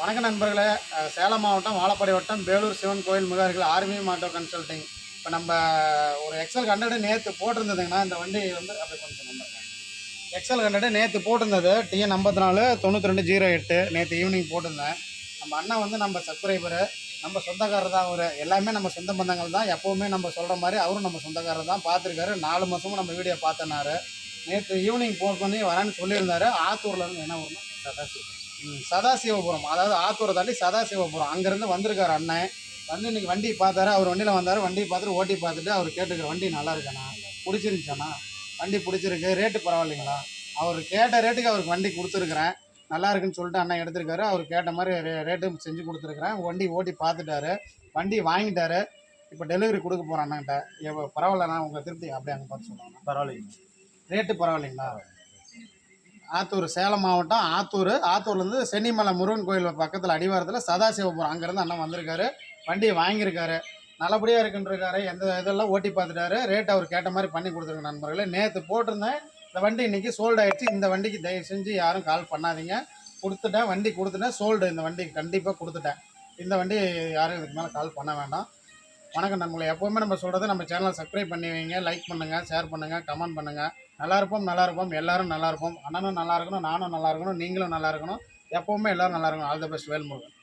வணக்கம் நண்பர்களே. சேலம் மாவட்டம் வாழப்பாடி வட்டம் வேலூர் சிவன் கோயில் முகார்கள் ஆர்மி மாட்டோ கன்சல்டிங். இப்போ நம்ம ஒரு எக்ஸல் ஹண்ட்ரடு நேற்று போட்டிருந்ததுங்கண்ணா இந்த வண்டி வந்து அப்படி கொஞ்சம் நம்பர் எக்ஸல் ஹண்ட்ரடு நேற்று போட்டிருந்தது டிஎன் ஐம்பத்தி நாலு தொண்ணூற்றி ரெண்டு ஜீரோ எட்டு நேற்று ஈவினிங் போட்டிருந்தேன். நம்ம அண்ணன் வந்து நம்ம சப்ஸ்கிரைபரு நம்ம சொந்தக்காரர் தான் அவர். எல்லாமே நம்ம சொந்த பந்தங்கள் தான். எப்போவுமே நம்ம சொல்கிற மாதிரி அவரும் நம்ம சொந்தக்காரர் தான். பார்த்துருக்காரு நாலு மாதமும் நம்ம வீடியோ பார்த்தனாரு. நேற்று ஈவினிங் ஃபோன் பண்ணி வரேன்னு சொல்லியிருந்தாரு. ஆத்தூர்ல இருந்து என்ன ஊர்னா ம், சதாசிவபுரம். அதாவது ஆத்தூரை தாண்டி சதாசிவபுரம். அங்கேருந்து வந்திருக்காரு அண்ணன். வந்து இன்னைக்கு வண்டி பார்த்தாரு. அவர் வண்டியில் வந்தார். வண்டி பார்த்துட்டு ஓட்டி பார்த்துட்டு அவர் கேட்டுக்கிற வண்டி நல்லா இருக்காண்ணா. பிடிச்சிருந்துச்சாண்ணா? வண்டி பிடிச்சிருக்கு. ரேட்டு பரவாயில்லைங்களா? அவர் கேட்ட ரேட்டுக்கு அவருக்கு வண்டி கொடுத்துருக்குறேன். நல்லா இருக்குன்னு சொல்லிட்டு அண்ணன் எடுத்திருக்காரு. அவர் கேட்ட மாதிரி ரே ரேட்டு செஞ்சு கொடுத்துருக்குறேன். வண்டி ஓட்டி பார்த்துட்டாரு. வண்டி வாங்கிட்டாரு. இப்போ டெலிவரி கொடுக்க போகிறேன் அண்ணன்ட்ட எவ்வளோ பரவாயில்லண்ணா. உங்கள் திருப்தி. அப்படியே அங்கே பார்த்து சொல்லுவாங்க பரவாயில்லைங்க. ரேட்டு பரவாயில்லைங்களா? ஆத்தூர் சேலம் மாவட்டம் ஆத்தூர். ஆத்தூர்லேருந்து சென்னிமலை முருகன் கோயில் பக்கத்தில் அடிவாரத்தில் சதாசிவபுரம். அங்கேருந்து அண்ணன் வந்திருக்காரு. வண்டியை வாங்கியிருக்காரு. நல்லபடியாக இருக்குன்றிருக்காரு. எந்த இதெல்லாம் ஓட்டி பார்த்துட்டாரு. ரேட் அவர் கேட்ட மாதிரி பண்ணி கொடுத்துருங்க நண்பர்களே. நேற்று போட்டிருந்தேன். இந்த வண்டி இன்றைக்கி சோல்டு ஆகிடுச்சு இந்த வண்டிக்கு தயவு செஞ்சு யாரும் கால் பண்ணாதீங்க. கொடுத்துட்டேன். வண்டி கொடுத்துட்டேன். சோல்டு இந்த வண்டி கண்டிப்பாக கொடுத்துட்டேன். இந்த வண்டி யாரும் இதுக்கு மேலே கால் பண்ண வேண்டாம். வணக்கம் நண்பர்களே. எப்போவுமே நம்ம சொல்கிறது நம்ம சேனலை சப்ஸ்கிரைப் பண்ணி வைங்க. லைக் பண்ணுங்கள் ஷேர் பண்ணுங்கள் கமெண்ட் பண்ணுங்கள் நல்லா இருப்போம் நல்லா இருப்போம் எல்லாரும் நல்லா இருப்போம் அண்ணனும் நல்லா இருக்கணும் நானும் நல்லா இருக்கணும் நீங்களும் நல்லா இருக்கணும் எப்போவுமே எல்லாரும் நல்லா இருக்கணும் ஆல் த பெஸ்ட் வேல்முருகன்.